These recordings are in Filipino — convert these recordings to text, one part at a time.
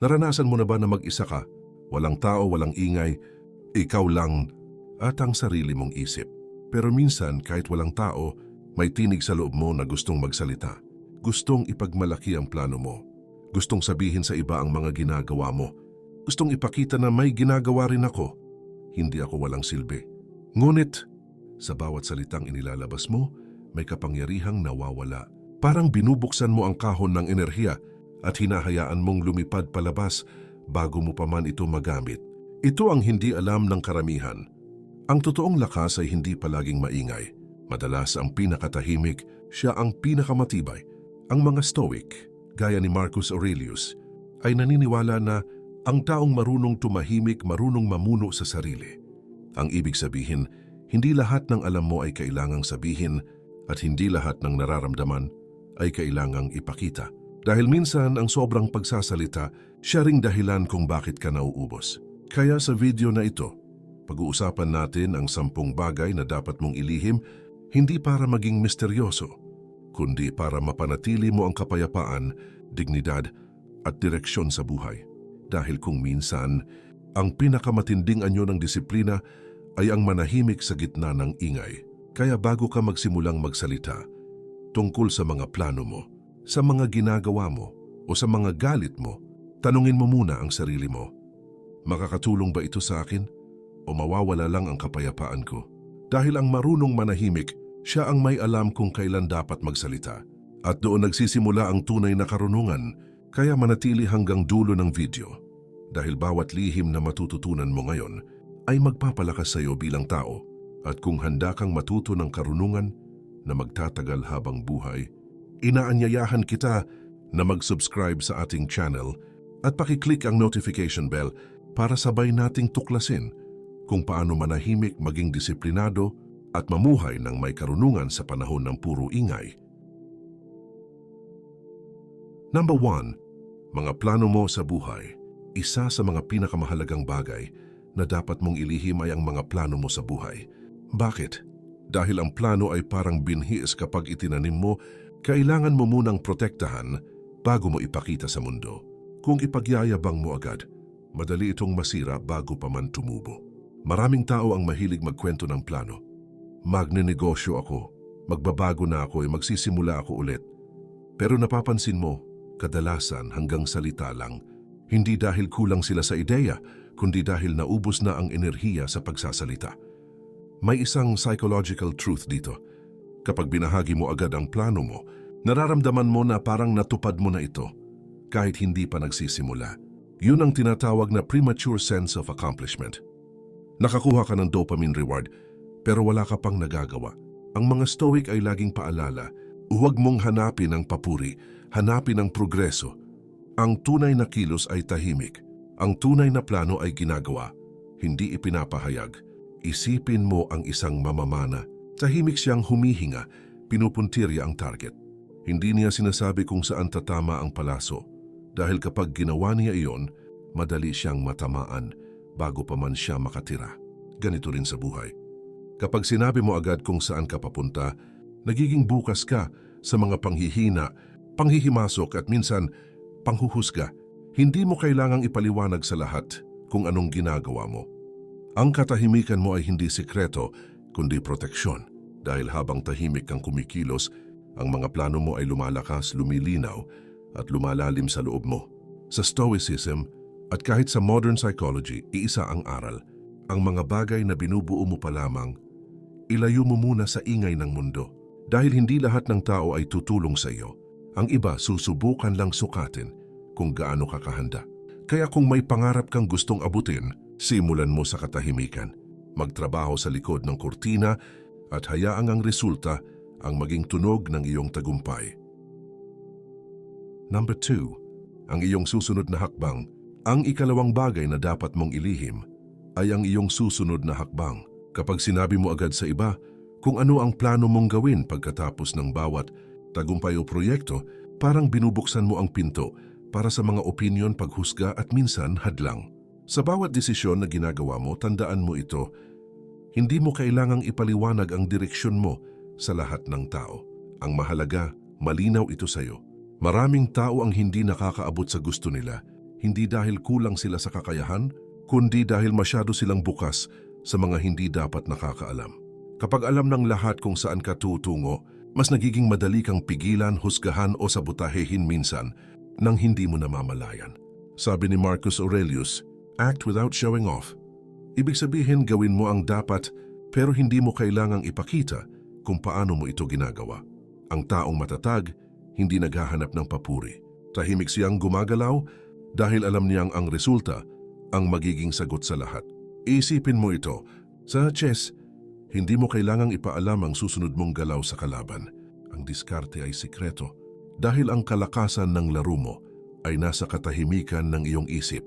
Naranasan mo na ba na mag-isa ka? Walang tao, walang ingay, ikaw lang at ang sarili mong isip. Pero minsan kahit walang tao, may tinig sa loob mo na gustong magsalita. Gustong ipagmalaki ang plano mo. Gustong sabihin sa iba ang mga ginagawa mo. Gustong ipakita na may ginagawa rin ako. Hindi ako walang silbi. Ngunit, sa bawat salitang inilalabas mo, may kapangyarihang nawawala. Parang binubuksan mo ang kahon ng enerhiya at hinahayaan mong lumipad palabas bago mo pa man ito magamit. Ito ang hindi alam ng karamihan. Ang totoong lakas ay hindi palaging maingay. Madalas ang pinakatahimik, siya ang pinakamatibay. Ang mga Stoic, gaya ni Marcus Aurelius, ay naniniwala na ang taong marunong tumahimik marunong mamuno sa sarili. Ang ibig sabihin, hindi lahat ng alam mo ay kailangang sabihin at hindi lahat ng nararamdaman ay kailangang ipakita. Dahil minsan ang sobrang pagsasalita, siya ring dahilan kung bakit ka nauubos. Kaya sa video na ito, pag-uusapan natin ang sampung bagay na dapat mong ilihim hindi para maging misteryoso, kundi para mapanatili mo ang kapayapaan, dignidad at direksyon sa buhay. Dahil kung minsan, ang pinakamatinding anyo ng disiplina ay ang manahimik sa gitna ng ingay. Kaya bago ka magsimulang magsalita, tungkol sa mga plano mo, sa mga ginagawa mo, o sa mga galit mo, tanungin mo muna ang sarili mo. Makakatulong ba ito sa akin? O mawawala lang ang kapayapaan ko? Dahil ang marunong manahimik, siya ang may alam kung kailan dapat magsalita. At doon nagsisimula ang tunay na karunungan, kaya manatili hanggang dulo ng video. Dahil bawat lihim na matututunan mo ngayon ay magpapalakas sa iyo bilang tao. At kung handa kang matuto ng karunungan na magtatagal habang buhay, inaanyayahan kita na mag-subscribe sa ating channel at pakiclick ang notification bell para sabay nating tuklasin kung paano manahimik maging disiplinado at mamuhay ng may karunungan sa panahon ng puro ingay. Number 1. Mga plano mo sa buhay. Isa sa mga pinakamahalagang bagay na dapat mong ilihim ay ang mga plano mo sa buhay. Bakit? Dahil ang plano ay parang binhis kapag itinanim mo, kailangan mo munang protektahan bago mo ipakita sa mundo. Kung ipagyayabang mo agad, madali itong masira bago pa man tumubo. Maraming tao ang mahilig magkwento ng plano. Magninegosyo ako, magbabago na ako ay magsisimula ako ulit. Pero napapansin mo, kadalasan hanggang salita lang, hindi dahil kulang sila sa ideya, kundi dahil naubos na ang enerhiya sa pagsasalita. May isang psychological truth dito. Kapag binahagi mo agad ang plano mo, nararamdaman mo na parang natupad mo na ito, kahit hindi pa nagsisimula. Yun ang tinatawag na premature sense of accomplishment. Nakakuha ka ng dopamine reward, pero wala ka pang nagagawa. Ang mga stoic ay laging paalala, huwag mong hanapin ang papuri, hanapin ang progreso. Ang tunay na kilos ay tahimik. Ang tunay na plano ay ginagawa, hindi ipinapahayag. Isipin mo ang isang mamamana. Tahimik siyang humihinga, pinupuntirya ang target. Hindi niya sinasabi kung saan tatama ang palaso. Dahil kapag ginawa niya iyon, madali siyang matamaan bago pa man siya makatira. Ganito rin sa buhay. Kapag sinabi mo agad kung saan ka papunta, nagiging bukas ka sa mga panghihina, panghihimasok at minsan panghuhusga. Hindi mo kailangang ipaliwanag sa lahat kung anong ginagawa mo. Ang katahimikan mo ay hindi sikreto, kundi proteksyon. Dahil habang tahimik kang kumikilos, ang mga plano mo ay lumalakas, lumilinaw at lumalalim sa loob mo. Sa Stoicism at kahit sa modern psychology, iisa ang aral. Ang mga bagay na binubuo mo pa lamang, ilayo mo muna sa ingay ng mundo. Dahil hindi lahat ng tao ay tutulong sa iyo. Ang iba susubukan lang sukatin kung gaano ka kahanda. Kaya kung may pangarap kang gustong abutin, simulan mo sa katahimikan. Magtrabaho sa likod ng kurtina at hayaang ang resulta ang maging tunog ng iyong tagumpay. Number 2. Ang iyong susunod na hakbang. Ang ikalawang bagay na dapat mong ilihim ay ang iyong susunod na hakbang. Kapag sinabi mo agad sa iba kung ano ang plano mong gawin pagkatapos ng bawat tagumpay o proyekto, parang binubuksan mo ang pinto para sa mga opinyon, paghusga at minsan hadlang. Sa bawat desisyon na ginagawa mo, tandaan mo ito, hindi mo kailangang ipaliwanag ang direksyon mo sa lahat ng tao. Ang mahalaga, malinaw ito sa iyo. Maraming tao ang hindi nakakaabot sa gusto nila, hindi dahil kulang sila sa kakayahan, kundi dahil masyado silang bukas sa mga hindi dapat nakakaalam. Kapag alam ng lahat kung saan ka tutungo, mas nagiging madali kang pigilan, husgahan o sabotahehin minsan nang hindi mo namamalayan. Sabi ni Marcus Aurelius, act without showing off. Ibig sabihin gawin mo ang dapat pero hindi mo kailangang ipakita kung paano mo ito ginagawa. Ang taong matatag, hindi naghahanap ng papuri. Tahimik siyang gumagalaw dahil alam niyang ang resulta ang magiging sagot sa lahat. Isipin mo ito, sa chess, hindi mo kailangang ipaalam ang susunod mong galaw sa kalaban. Ang diskarte ay sikreto dahil ang kalakasan ng laro mo ay nasa katahimikan ng iyong isip.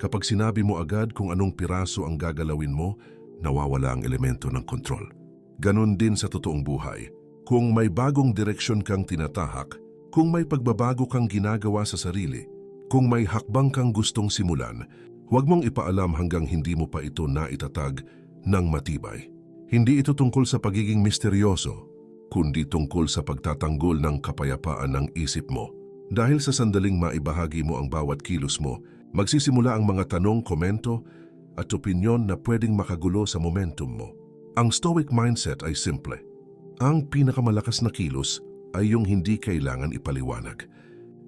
Kapag sinabi mo agad kung anong piraso ang gagalawin mo, nawawala ang elemento ng kontrol. Ganon din sa totoong buhay. Kung may bagong direksyon kang tinatahak, kung may pagbabago kang ginagawa sa sarili, kung may hakbang kang gustong simulan, huwag mong ipaalam hanggang hindi mo pa ito naitatag ng matibay. Hindi ito tungkol sa pagiging misteryoso, kundi tungkol sa pagtatanggol ng kapayapaan ng isip mo. Dahil sa sandaling maibahagi mo ang bawat kilos mo, magsisimula ang mga tanong, komento at opinyon na pwedeng makagulo sa momentum mo. Ang stoic mindset ay simple. Ang pinakamalakas na kilos ay yung hindi kailangan ipaliwanag.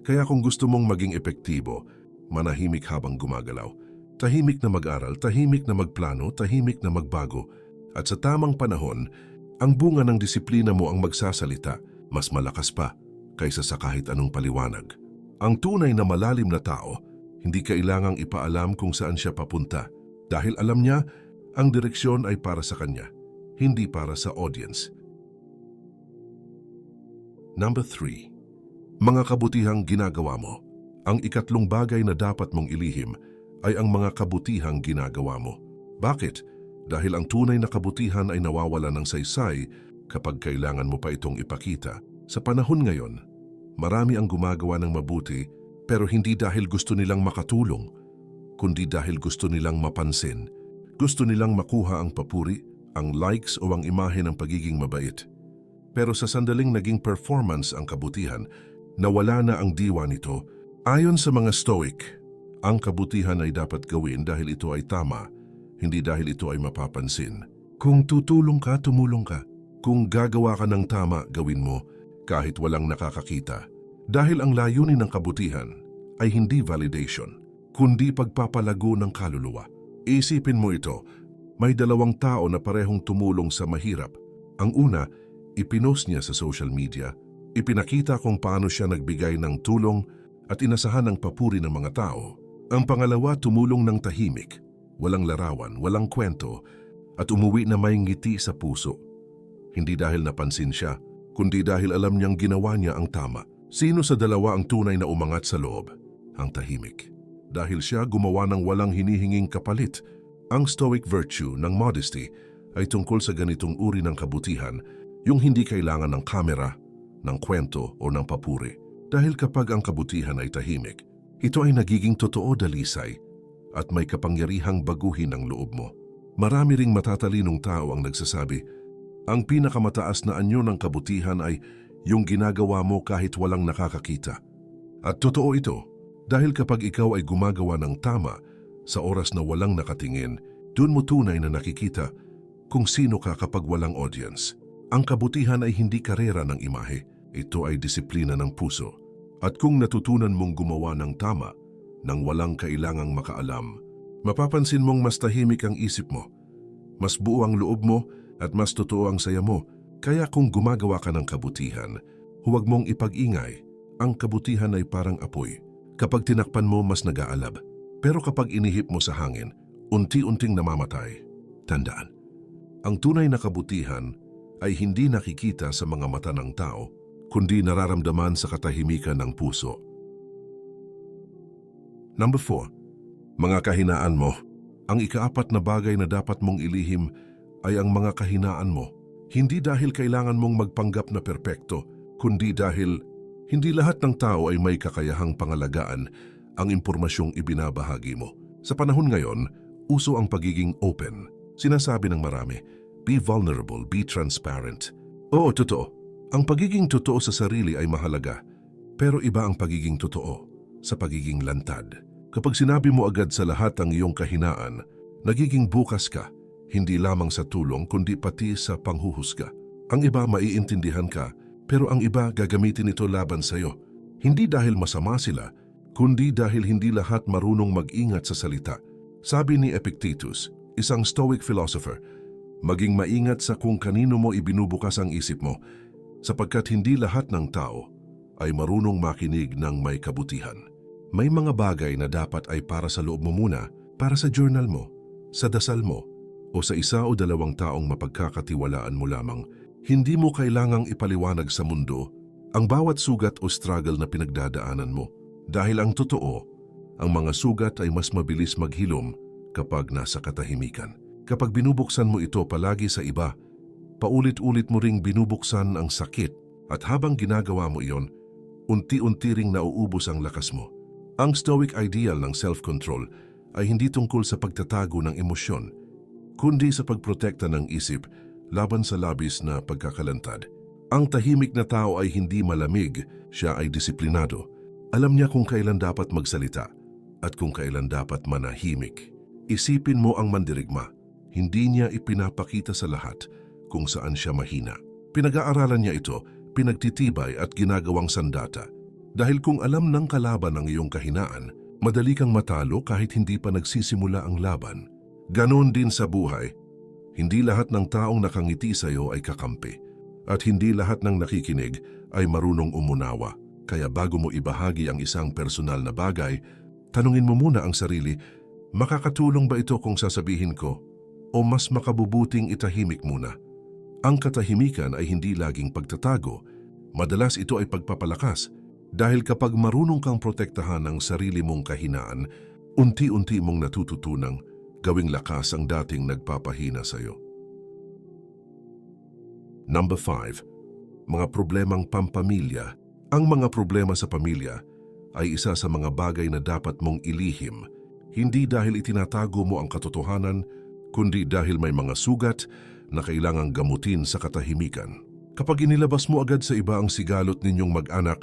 Kaya kung gusto mong maging epektibo, manahimik habang gumagalaw. Tahimik na mag-aral, tahimik na magplano, tahimik na magbago. At sa tamang panahon, ang bunga ng disiplina mo ang magsasalita, mas malakas pa kaysa sa kahit anong paliwanag. Ang tunay na malalim na tao, hindi kailangang ipaalam kung saan siya papunta dahil alam niya ang direksyon ay para sa kanya, hindi para sa audience. Number 3. Mga kabutihang ginagawa mo. Ang ikatlong bagay na dapat mong ilihim ay ang mga kabutihang ginagawa mo. Bakit? Dahil ang tunay na kabutihan ay nawawala ng saysay kapag kailangan mo pa itong ipakita. Sa panahon ngayon, marami ang gumagawa ng mabuti pero hindi dahil gusto nilang makatulong, kundi dahil gusto nilang mapansin. Gusto nilang makuha ang papuri, ang likes o ang imahe ng pagiging mabait. Pero sa sandaling naging performance ang kabutihan, nawala na ang diwa nito. Ayon sa mga Stoic, ang kabutihan ay dapat gawin dahil ito ay tama, hindi dahil ito ay mapapansin. Kung tutulong ka, tumulong ka. Kung gagawa ka ng tama, gawin mo kahit walang nakakakita. Dahil ang layunin ng kabutihan ay hindi validation, kundi pagpapalago ng kaluluwa. Isipin mo ito, may dalawang tao na parehong tumulong sa mahirap. Ang una, ipinost niya sa social media, ipinakita kung paano siya nagbigay ng tulong at inasahan ng papuri ng mga tao. Ang pangalawa, tumulong ng tahimik, walang larawan, walang kwento, at umuwi na may ngiti sa puso. Hindi dahil napansin siya, kundi dahil alam niyang ginawa niya ang tama. Sino sa dalawa ang tunay na umangat sa loob? Ang tahimik. Dahil siya gumawa ng walang hinihinging kapalit. Ang stoic virtue ng modesty ay tungkol sa ganitong uri ng kabutihan, yung hindi kailangan ng kamera, ng kwento o ng papuri. Dahil kapag ang kabutihan ay tahimik, ito ay nagiging totoo dalisay at may kapangyarihang baguhin ang loob mo. Marami ring matatalinong tao ang nagsasabi, ang pinakamataas na anyo ng kabutihan ay yung ginagawa mo kahit walang nakakakita. At totoo ito, dahil kapag ikaw ay gumagawa ng tama sa oras na walang nakatingin, doon mo tunay na nakikita kung sino ka kapag walang audience. Ang kabutihan ay hindi karera ng imahe, ito ay disiplina ng puso. At kung natutunan mong gumawa ng tama, nang walang kailangang makaalam, mapapansin mong mas tahimik ang isip mo, mas buo ang loob mo at mas totoo ang saya mo. Kaya kung gumagawa ka ng kabutihan, huwag mong ipag-ingay. Ang kabutihan ay parang apoy. Kapag tinakpan mo, mas nag-aalab. Pero kapag inihip mo sa hangin, unti-unting namamatay. Tandaan, ang tunay na kabutihan ay hindi nakikita sa mga mata ng tao, kundi nararamdaman sa katahimikan ng puso. Number 4. Mga kahinaan mo. Ang ikaapat na bagay na dapat mong ilihim ay ang mga kahinaan mo. Hindi dahil kailangan mong magpanggap na perpekto, kundi dahil hindi lahat ng tao ay may kakayahang pangalagaan ang impormasyong ibinabahagi mo. Sa panahon ngayon, uso ang pagiging open. Sinasabi ng marami, be vulnerable, be transparent. Oo, totoo. Ang pagiging totoo sa sarili ay mahalaga, pero iba ang pagiging totoo sa pagiging lantad. Kapag sinabi mo agad sa lahat ang iyong kahinaan, nagiging bukas ka, hindi lamang sa tulong kundi pati sa panghuhusga. Ang iba maiintindihan ka, pero ang iba gagamitin ito laban sa iyo. Hindi dahil masama sila, kundi dahil hindi lahat marunong mag-ingat sa salita. Sabi ni Epictetus, isang Stoic philosopher, maging maingat sa kung kanino mo ibinubukas ang isip mo, sapagkat hindi lahat ng tao ay marunong makinig ng may kabutihan. May mga bagay na dapat ay para sa loob mo muna, para sa journal mo, sa dasal mo, o sa isa o dalawang taong mapagkakatiwalaan mo lamang. Hindi mo kailangang ipaliwanag sa mundo ang bawat sugat o struggle na pinagdadaanan mo. Dahil ang totoo, ang mga sugat ay mas mabilis maghilom kapag nasa katahimikan. Kapag binubuksan mo ito palagi sa iba, paulit-ulit mo ring binubuksan ang sakit at habang ginagawa mo iyon, unti-unti ring nauubos ang lakas mo. Ang stoic ideal ng self-control ay hindi tungkol sa pagtatago ng emosyon, kundi sa pagprotekta ng isip laban sa labis na pagkakalantad. Ang tahimik na tao ay hindi malamig, siya ay disiplinado. Alam niya kung kailan dapat magsalita at kung kailan dapat manahimik. Isipin mo ang mandirigma, hindi niya ipinapakita sa lahat kung saan siya mahina. Pinag-aaralan niya ito, pinagtitibay at ginagawang sandata dahil kung alam ng kalaban ang iyong kahinaan, madali kang matalo kahit hindi pa nagsisimula ang laban. Ganon din sa buhay. Hindi lahat ng taong nakangiti sa iyo ay kakampi. At hindi lahat ng nakikinig ay marunong umunawa. Kaya bago mo ibahagi ang isang personal na bagay, tanungin mo muna ang sarili, makakatulong ba ito kung sasabihin ko? O mas makabubuting itahimik muna? Ang katahimikan ay hindi laging pagtatago. Madalas ito ay pagpapalakas dahil kapag marunong kang protektahan ang sarili mong kahinaan, unti-unti mong natututunang gawing lakas ang dating nagpapahina sa iyo. Number 5. Mga problemang pampamilya. Ang mga problema sa pamilya ay isa sa mga bagay na dapat mong ilihim, hindi dahil itinatago mo ang katotohanan, kundi dahil may mga sugat na kailangang gamutin sa katahimikan. Kapag inilabas mo agad sa iba ang sigalot ninyong mag-anak,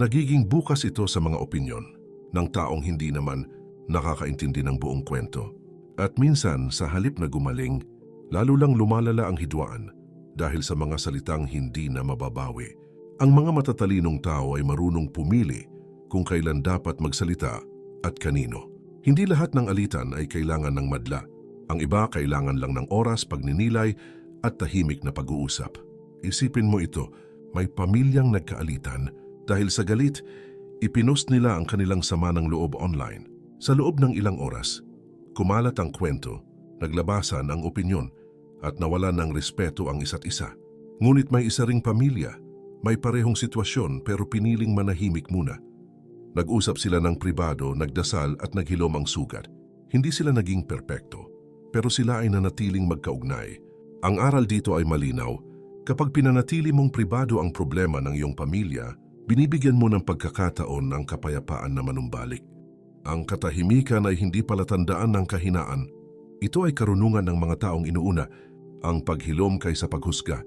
Nagiging bukas ito sa mga opinyon ng taong hindi naman nakakaintindi ng buong kwento. At minsan sa halip na gumaling, lalo lang lumalala ang hidwaan dahil sa mga salitang hindi na mababawi. Ang mga matatalinong tao ay marunong pumili kung kailan dapat magsalita at kanino. Hindi lahat ng alitan ay kailangan ng madla. Ang iba kailangan lang ng oras, pagninilay at tahimik na pag-uusap. Isipin mo ito, may pamilyang nagkaalitan dahil sa galit, ipinost nila ang kanilang sama ng loob online. Sa loob ng ilang oras, kumalat ang kwento, naglabasan ang opinyon, at nawalan ng respeto ang isa't isa. Ngunit may isa ring pamilya, may parehong sitwasyon pero piniling manahimik muna. Nag-usap sila ng pribado, nagdasal at naghilom ang sugat. Hindi sila naging perpekto, pero sila ay nanatiling magkaugnay. Ang aral dito ay malinaw, kapag pinanatili mong pribado ang problema ng iyong pamilya, binibigyan mo ng pagkakataon ang kapayapaan na manumbalik. Ang katahimikan ay hindi palatandaan ng kahinaan. Ito ay karunungan ng mga taong inuuna, ang paghilom kaysa paghusga.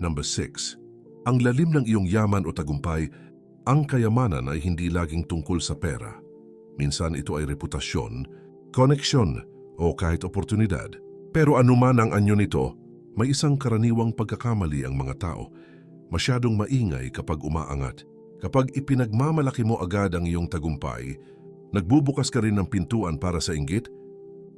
Number 6. Ang lalim ng iyong yaman o tagumpay, ang kayamanan ay hindi laging tungkol sa pera. Minsan ito ay reputasyon, koneksyon o kahit oportunidad. Pero anuman ang anyo nito, may isang karaniwang pagkakamali ang mga tao masyadong maingay kapag umaangat. Kapag ipinagmamalaki mo agad ang iyong tagumpay, nagbubukas ka rin ng pintuan para sa inggit,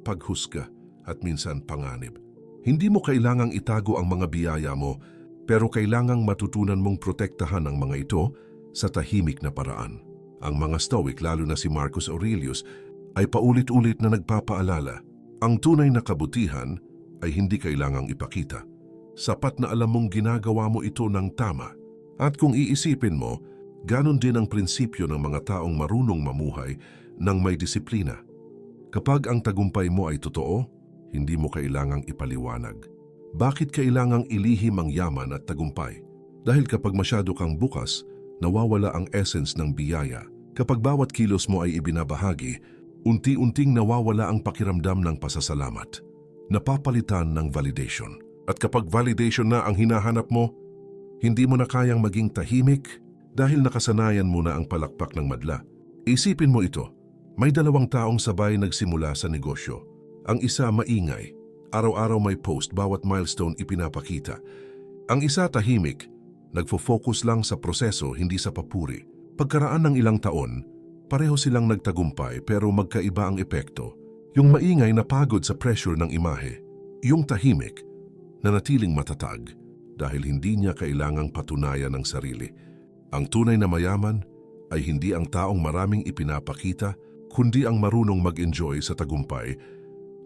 paghusga at minsan panganib. Hindi mo kailangang itago ang mga biyaya mo, pero kailangang matutunan mong protektahan ang mga ito sa tahimik na paraan. Ang mga Stoic, lalo na si Marcus Aurelius, ay paulit-ulit na nagpapaalala, ang tunay na kabutihan ay hindi kailangang ipakita sapat na alam mong ginagawa mo ito ng tama. At kung iisipin mo, ganon din ang prinsipyo ng mga taong marunong mamuhay ng may disiplina. Kapag ang tagumpay mo ay totoo, hindi mo kailangang ipaliwanag. Bakit kailangang ilihim ang yaman at tagumpay? Dahil kapag masyado kang bukas, nawawala ang essence ng biyaya. Kapag bawat kilos mo ay ibinabahagi, unti-unting nawawala ang pakiramdam ng pasasalamat. Napapalitan ng validation. At kapag validation na ang hinahanap mo, hindi mo na kayang maging tahimik dahil nakasanayan mo na ang palakpak ng madla. Isipin mo ito, may dalawang taong sabay nagsimula sa negosyo. Ang isa maingay, araw-araw may post bawat milestone ipinapakita. Ang isa tahimik, nagfo-focus lang sa proseso hindi sa papuri. Pagkaraan ng ilang taon, pareho silang nagtagumpay pero magkaiba ang epekto. Yung maingay napagod sa pressure ng imahe. Yung tahimik, nanatiling matatag dahil hindi niya kailangang patunayan ng sarili. Ang tunay na mayaman ay hindi ang taong maraming ipinapakita, kundi ang marunong mag-enjoy sa tagumpay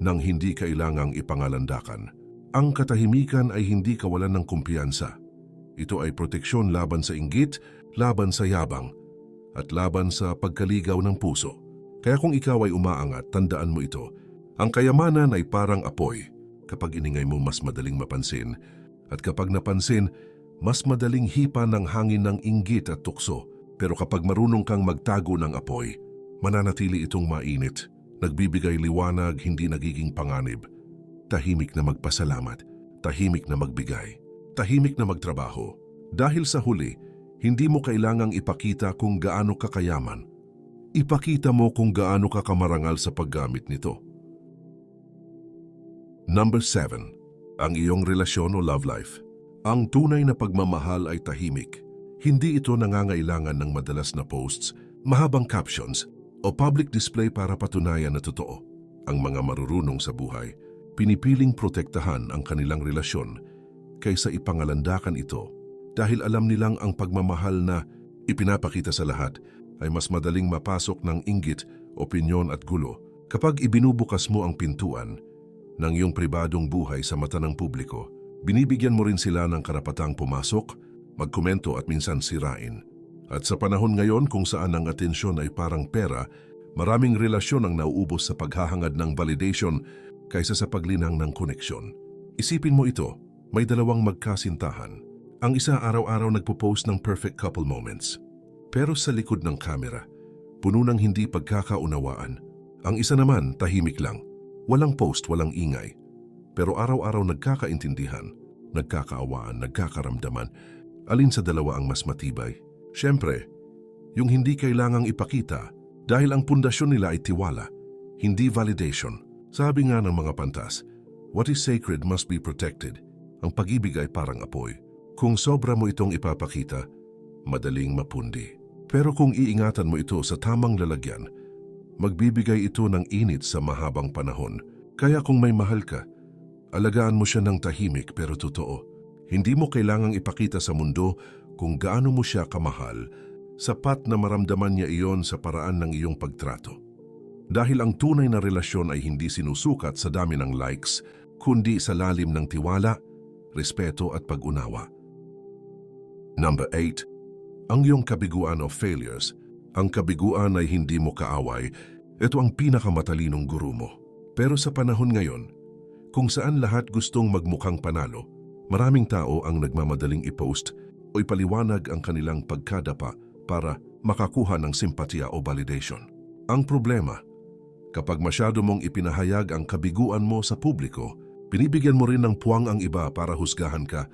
nang hindi kailangang ipangalandakan. Ang katahimikan ay hindi kawalan ng kumpiyansa. Ito ay proteksyon laban sa inggit, laban sa yabang, at laban sa pagkaligaw ng puso. Kaya kung ikaw ay umaangat, tandaan mo ito. Ang kayamanan ay parang apoy. Kapag iningay mo, mas madaling mapansin. At kapag napansin, mas madaling hipa ng hangin ng inggit at tukso. Pero kapag marunong kang magtago ng apoy, mananatili itong mainit. Nagbibigay liwanag, hindi nagiging panganib. Tahimik na magpasalamat, tahimik na magbigay, tahimik na magtrabaho. Dahil sa huli, hindi mo kailangang ipakita kung gaano ka kayaman. Ipakita mo kung gaano ka kamarangal sa paggamit nito. Number 7. Ang iyong relasyon o love life. Ang tunay na pagmamahal ay tahimik. Hindi ito nangangailangan ng madalas na posts, mahabang captions, o public display para patunayan na totoo. Ang mga marurunong sa buhay, pinipiling protektahan ang kanilang relasyon kaysa ipangalandakan ito dahil alam nilang ang pagmamahal na ipinapakita sa lahat ay mas madaling mapasok ng inggit, opinyon at gulo kapag ibinubukas mo ang pintuan ng iyong pribadong buhay sa mata ng publiko. Binibigyan mo rin sila ng karapatang pumasok, magkomento at minsan sirain. At sa panahon ngayon kung saan ang atensyon ay parang pera, maraming relasyon ang nauubos sa paghahangad ng validation kaysa sa paglinang ng koneksyon. Isipin mo ito, may dalawang magkasintahan. Ang isa araw-araw nagpo-post ng perfect couple moments. Pero sa likod ng kamera, puno ng hindi pagkakaunawaan. Ang isa naman tahimik lang. Walang post, walang ingay. Pero araw-araw nagkakaintindihan, nagkakaawaan, nagkakaramdaman. Alin sa dalawa ang mas matibay? Siyempre, yung hindi kailangang ipakita dahil ang pundasyon nila ay tiwala, hindi validation. Sabi nga ng mga pantas, what is sacred must be protected. Ang pag-ibig ay parang apoy. Kung sobra mo itong ipapakita, madaling mapundi. Pero kung iingatan mo ito sa tamang lalagyan, magbibigay ito ng init sa mahabang panahon. Kaya kung may mahal ka, alagaan mo siya ng tahimik pero totoo. Hindi mo kailangang ipakita sa mundo kung gaano mo siya kamahal, sapat na maramdaman niya iyon sa paraan ng iyong pagtrato. Dahil ang tunay na relasyon ay hindi sinusukat sa dami ng likes, kundi sa lalim ng tiwala, respeto at pag-unawa. Number 8. Ang iyong kabiguan o failures. Ang kabiguan ay hindi mo kaaway. Ito ang pinakamatalinong guru mo. Pero sa panahon ngayon, kung saan lahat gustong magmukhang panalo, maraming tao ang nagmamadaling i-post o ipaliwanag ang kanilang pagkadapa para makakuha ng simpatya o validation. Ang problema, kapag masyado mong ipinahayag ang kabiguan mo sa publiko, binibigyan mo rin ng puwang ang iba para husgahan ka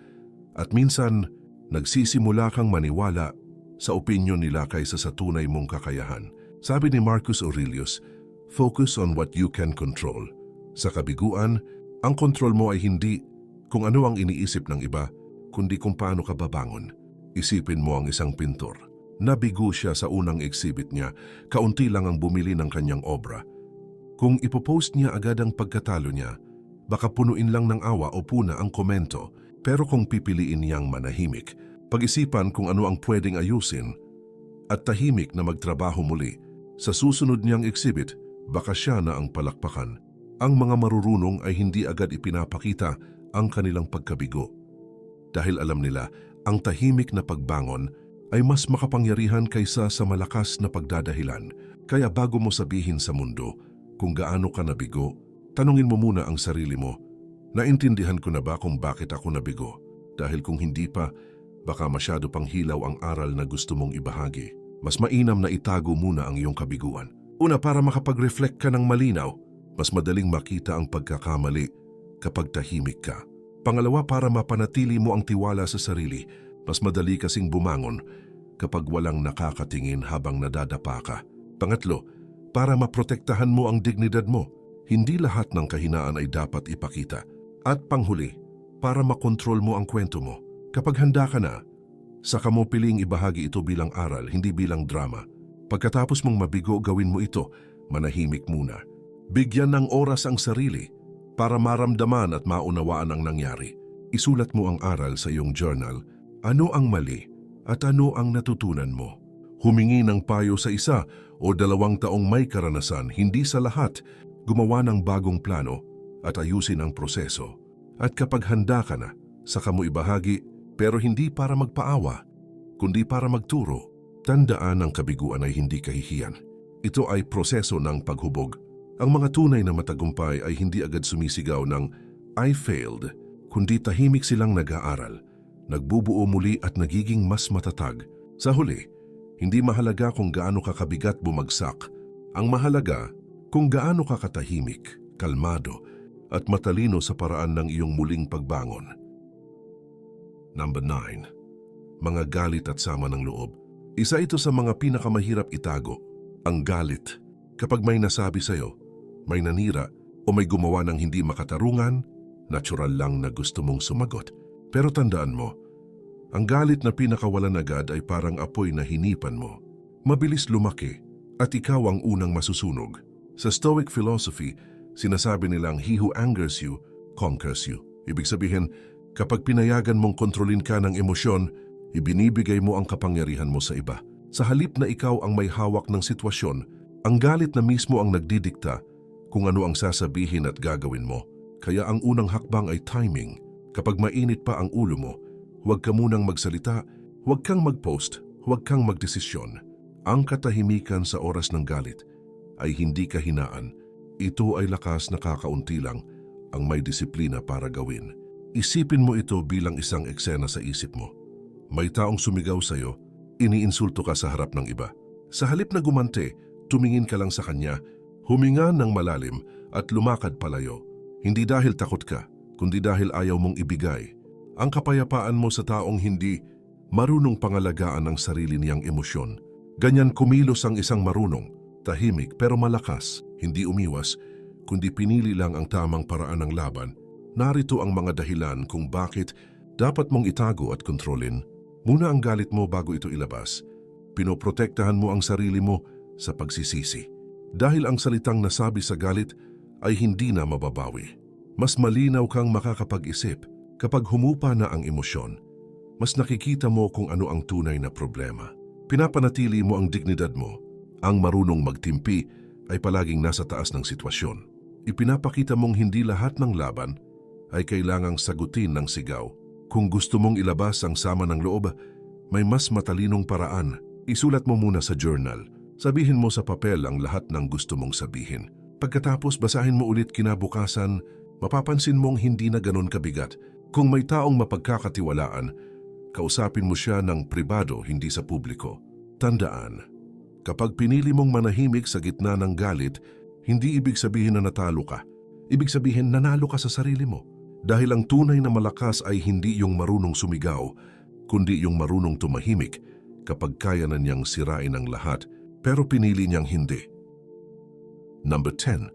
at minsan nagsisimula kang maniwala sa opinyon nila kaysa sa tunay mong kakayahan. Sabi ni Marcus Aurelius, focus on what you can control. Sa kabiguan, ang kontrol mo ay hindi kung ano ang iniisip ng iba, kundi kung paano ka babangon. Isipin mo ang isang pintor. Nabigo siya sa unang exhibit niya, kaunti lang ang bumili ng kanyang obra. Kung ipopost niya agad ang pagkatalo niya, baka punuin lang ng awa o puna ang komento, pero kung pipiliin niyang manahimik, pag-isipan kung ano ang pwedeng ayusin, at tahimik na magtrabaho muli, sa susunod niyang exhibit, baka siya na ang palakpakan. Ang mga marurunong ay hindi agad ipinapakita ang kanilang pagkabigo dahil alam nila ang tahimik na pagbangon ay mas makapangyarihan kaysa sa malakas na pagdadahilan. Kaya bago mo sabihin sa mundo kung gaano ka nabigo, tanungin mo muna ang sarili mo, naintindihan ko na ba kung bakit ako nabigo? Dahil kung hindi pa, baka masyado pang hilaw ang aral na gusto mong ibahagi. Mas mainam na itago muna ang iyong kabiguan. Una para makapag-reflect ka ng malinaw, mas madaling makita ang pagkakamali kapag tahimik ka. Pangalawa, para mapanatili mo ang tiwala sa sarili, mas madali kasing bumangon kapag walang nakakatingin habang nadadapa ka. Pangatlo, para maprotektahan mo ang dignidad mo. Hindi lahat ng kahinaan ay dapat ipakita. At panghuli, para makontrol mo ang kwento mo. Kapag handa ka na, saka mo piling ibahagi ito bilang aral, hindi bilang drama. Pagkatapos mong mabigo, gawin mo ito, manahimik muna. Bigyan ng oras ang sarili para maramdaman at maunawaan ang nangyari. Isulat mo ang aral sa iyong journal. Ano ang mali at ano ang natutunan mo? Humingi ng payo sa isa o dalawang taong may karanasan, hindi sa lahat, gumawa ng bagong plano at ayusin ang proseso. At kapag handa ka na, saka mo ibahagi, pero hindi para magpaawa, kundi para magturo. Tandaan ang kabiguan ay hindi kahihiyan. Ito ay proseso ng paghubog. Ang mga tunay na matagumpay ay hindi agad sumisigaw ng I failed, kundi tahimik silang nag-aaral, nagbubuo muli at nagiging mas matatag. Sa huli, hindi mahalaga kung gaano ka kabigat bumagsak. Ang mahalaga kung gaano ka katahimik, kalmado, at matalino sa paraan ng iyong muling pagbangon. Number 9. Mga galit at sama ng loob. Isa ito sa mga pinakamahirap itago, ang galit. Kapag may nasabi sa'yo, may nanira o may gumawa ng hindi makatarungan, natural lang na gusto mong sumagot. Pero tandaan mo, ang galit na pinakawalan agad ay parang apoy na hinipan mo. Mabilis lumaki at ikaw ang unang masusunog. Sa Stoic philosophy, sinasabi nilang he who angers you, conquers you. Ibig sabihin, kapag pinayagan mong kontrolin ka ng emosyon, ibinibigay mo ang kapangyarihan mo sa iba. Sa halip na ikaw ang may hawak ng sitwasyon, ang galit na mismo ang nagdidikta kung ano ang sasabihin at gagawin mo. Kaya ang unang hakbang ay timing. Kapag mainit pa ang ulo mo, huwag ka munang magsalita, huwag kang mag-post, huwag kang magdesisyon. Ang katahimikan sa oras ng galit ay hindi kahinaan. Ito ay lakas na kakaunti lang ang may disiplina para gawin. Isipin mo ito bilang isang eksena sa isip mo. May taong sumigaw sa'yo, iniinsulto ka sa harap ng iba. Sa halip na gumante, tumingin ka lang sa kanya, huminga ng malalim at lumakad palayo. Hindi dahil takot ka, kundi dahil ayaw mong ibigay. Ang kapayapaan mo sa taong hindi marunong pangalagaan ang sarili niyang emosyon. Ganyan kumilos ang isang marunong, tahimik pero malakas, hindi umiwas, kundi pinili lang ang tamang paraan ng laban. Narito ang mga dahilan kung bakit dapat mong itago at kontrolin. Muna ang galit mo bago ito ilabas. Pinoprotektahan mo ang sarili mo sa pagsisisi. Dahil ang salitang nasabi sa galit ay hindi na mababawi. Mas malinaw kang makakapag-isip kapag humupa na ang emosyon. Mas nakikita mo kung ano ang tunay na problema. Pinapanatili mo ang dignidad mo. Ang marunong magtimpi ay palaging nasa taas ng sitwasyon. Ipinapakita mong hindi lahat ng laban ay kailangang sagutin ng sigaw. Kung gusto mong ilabas ang sama ng loob, may mas matalinong paraan. Isulat mo muna sa journal. Sabihin mo sa papel ang lahat ng gusto mong sabihin. Pagkatapos basahin mo ulit kinabukasan, mapapansin mong hindi na ganon kabigat. Kung may taong mapagkakatiwalaan, kausapin mo siya ng pribado, hindi sa publiko. Tandaan, kapag pinili mong manahimik sa gitna ng galit, hindi ibig sabihin na natalo ka. Ibig sabihin nanalo ka sa sarili mo. Dahil ang tunay na malakas ay hindi yung marunong sumigaw, kundi yung marunong tumahimik kapag kaya na niyang sirain ang lahat pero pinili niyang hindi. Number 10.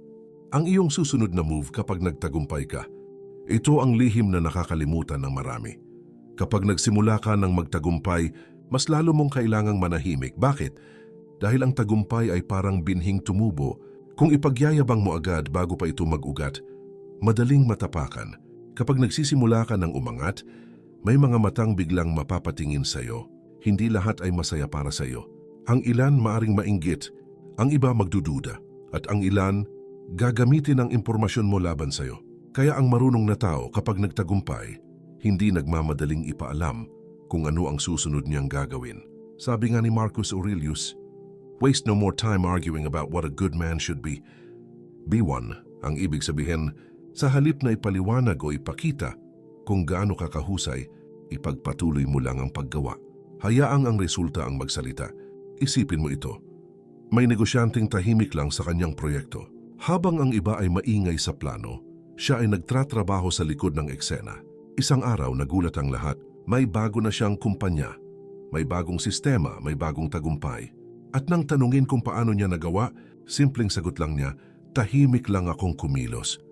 Ang iyong susunod na move kapag nagtagumpay ka. Ito ang lihim na nakakalimutan ng marami. Kapag nagsimula ka ng magtagumpay, mas lalo mong kailangang manahimik. Bakit? Dahil ang tagumpay ay parang binhing tumubo. Kung ipagyayabang mo agad bago pa ito mag-ugat, madaling matapakan. Kapag nagsisimula ka ng umangat, may mga matang biglang mapapatingin sa iyo. Hindi lahat ay masaya para sa iyo. Ang ilan maaring mainggit, ang iba magdududa, at ang ilan gagamitin ang impormasyon mo laban sa iyo. Kaya ang marunong na tao kapag nagtagumpay, hindi nagmamadaling ipaalam kung ano ang susunod niyang gagawin. Sabi nga ni Marcus Aurelius, Waste no more time arguing about what a good man should be. Be one, ang ibig sabihin, sa halip na ipaliwanag o ipakita kung gaano ka kahusay, ipagpatuloy mo lang ang paggawa. Hayaang ang resulta ang magsalita. Isipin mo ito. May negosyanteng tahimik lang sa kanyang proyekto. Habang ang iba ay maingay sa plano, siya ay nagtratrabaho sa likod ng eksena. Isang araw nagulat ang lahat. May bago na siyang kumpanya. May bagong sistema, may bagong tagumpay. At nang tanungin kung paano niya nagawa, simpleng sagot lang niya, tahimik lang akong kumilos.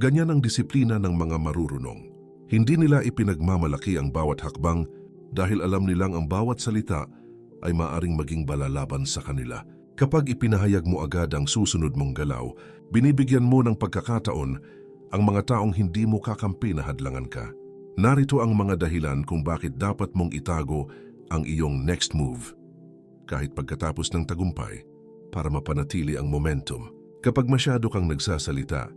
Ganyan ang disiplina ng mga marurunong. Hindi nila ipinagmamalaki ang bawat hakbang dahil alam nilang ang bawat salita ay maaring maging balalaban sa kanila. Kapag ipinahayag mo agad ang susunod mong galaw, binibigyan mo ng pagkakataon ang mga taong hindi mo kakampi na hadlangan ka. Narito ang mga dahilan kung bakit dapat mong itago ang iyong next move. Kahit pagkatapos ng tagumpay, para mapanatili ang momentum. Kapag masyado kang nagsasalita,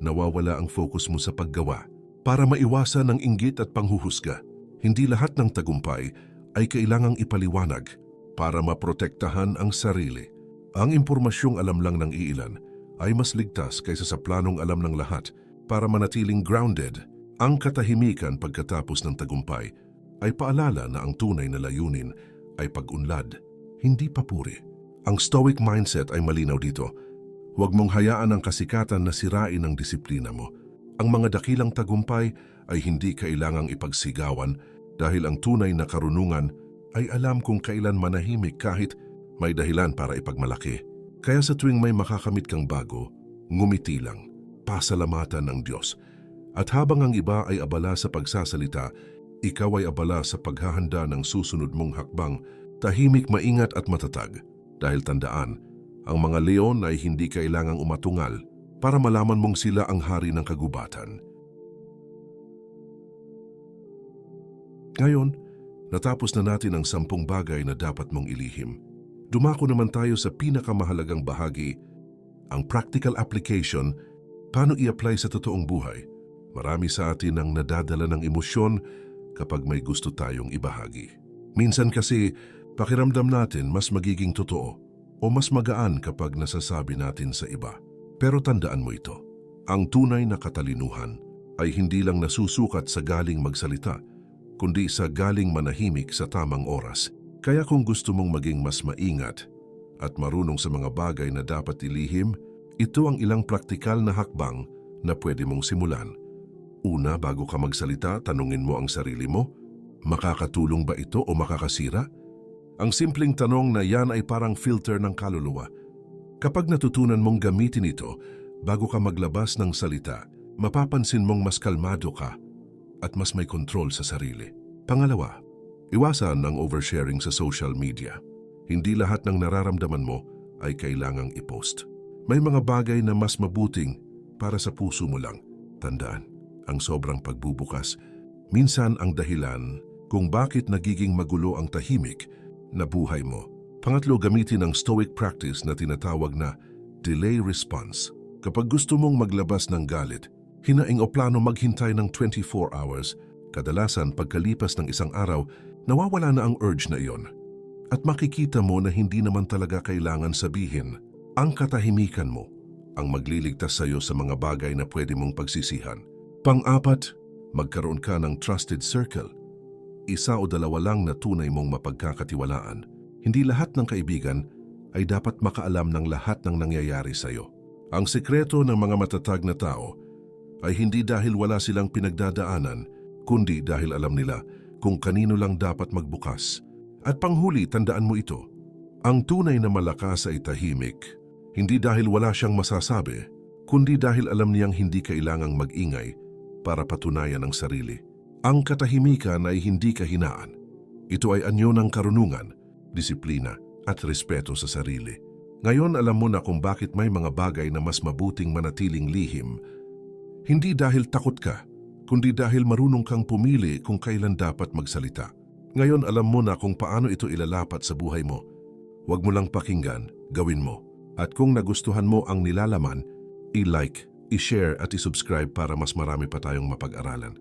nawawala ang focus mo sa paggawa. Para maiwasan ang inggit at panghuhusga, hindi lahat ng tagumpay ay kailangang ipaliwanag para maprotektahan ang sarili. Ang impormasyong alam lang ng iilan ay mas ligtas kaysa sa planong alam ng lahat para manatiling grounded. Ang katahimikan pagkatapos ng tagumpay ay paalala na ang tunay na layunin ay pag-unlad, hindi papuri. Ang stoic mindset ay malinaw dito. Huwag mong hayaan ang kasikatan na sirain ang disiplina mo. Ang mga dakilang tagumpay ay hindi kailangang ipagsigawan dahil ang tunay na karunungan ay alam kung kailan manahimik kahit may dahilan para ipagmalaki. Kaya sa tuwing may makakamit kang bago, ngumiti lang, pasalamatan ng Diyos. At habang ang iba ay abala sa pagsasalita, ikaw ay abala sa paghahanda ng susunod mong hakbang, tahimik maingat at matatag. Dahil tandaan, ang mga leon ay hindi kailangang umatungal para malaman mong sila ang hari ng kagubatan. Ngayon, natapos na natin ang sampung bagay na dapat mong ilihim. Dumako naman tayo sa pinakamahalagang bahagi, ang practical application, paano i-apply sa totoong buhay. Marami sa atin ang nadadala ng emosyon kapag may gusto tayong ibahagi. Minsan kasi, pakiramdam natin mas magiging totoo o mas magaan kapag nasasabi natin sa iba. Pero tandaan mo ito, ang tunay na katalinuhan ay hindi lang nasusukat sa galing magsalita, kundi sa galing manahimik sa tamang oras. Kaya kung gusto mong maging mas maingat at marunong sa mga bagay na dapat ilihim, ito ang ilang praktikal na hakbang na pwede mong simulan. Una, bago ka magsalita, tanungin mo ang sarili mo, makakatulong ba ito o makakasira? Ang simpleng tanong na yan ay parang filter ng kaluluwa. Kapag natutunan mong gamitin ito bago ka maglabas ng salita, mapapansin mong mas kalmado ka at mas may kontrol sa sarili. Pangalawa, iwasan ang oversharing sa social media. Hindi lahat ng nararamdaman mo ay kailangang i-post. May mga bagay na mas mabuting para sa puso mo lang. Tandaan, ang sobrang pagbubukas, minsan ang dahilan kung bakit nagiging magulo ang tahimik na buhay mo. Pangatlo, gamitin ang stoic practice na tinatawag na delay response. Kapag gusto mong maglabas ng galit, hinaing o plano maghintay ng 24 hours, kadalasan pagkalipas ng isang araw, nawawala na ang urge na iyon. At makikita mo na hindi naman talaga kailangan sabihin. Ang katahimikan mo ang magliligtas sa iyo sa mga bagay na pwede mong pagsisihan. Pang-apat, magkaroon ka ng trusted circle. Isa o dalawa lang na tunay mong mapagkakatiwalaan. Hindi lahat ng kaibigan ay dapat makaalam ng lahat ng nangyayari sa iyo. Ang sekreto ng mga matatag na tao ay hindi dahil wala silang pinagdadaanan, kundi dahil alam nila kung kanino lang dapat magbukas. At panghuli, tandaan mo ito. Ang tunay na malakas ay tahimik, hindi dahil wala siyang masasabi, kundi dahil alam niyang hindi kailangang mag-ingay para patunayan ang sarili. Ang katahimikan ay hindi kahinaan. Ito ay anyo ng karunungan, disiplina at respeto sa sarili. Ngayon alam mo na kung bakit may mga bagay na mas mabuting manatiling lihim. Hindi dahil takot ka, kundi dahil marunong kang pumili kung kailan dapat magsalita. Ngayon alam mo na kung paano ito ilalapat sa buhay mo. Huwag mo lang pakinggan, gawin mo. At kung nagustuhan mo ang nilalaman, i-like, i-share at i-subscribe para mas marami pa tayong mapag-aralan.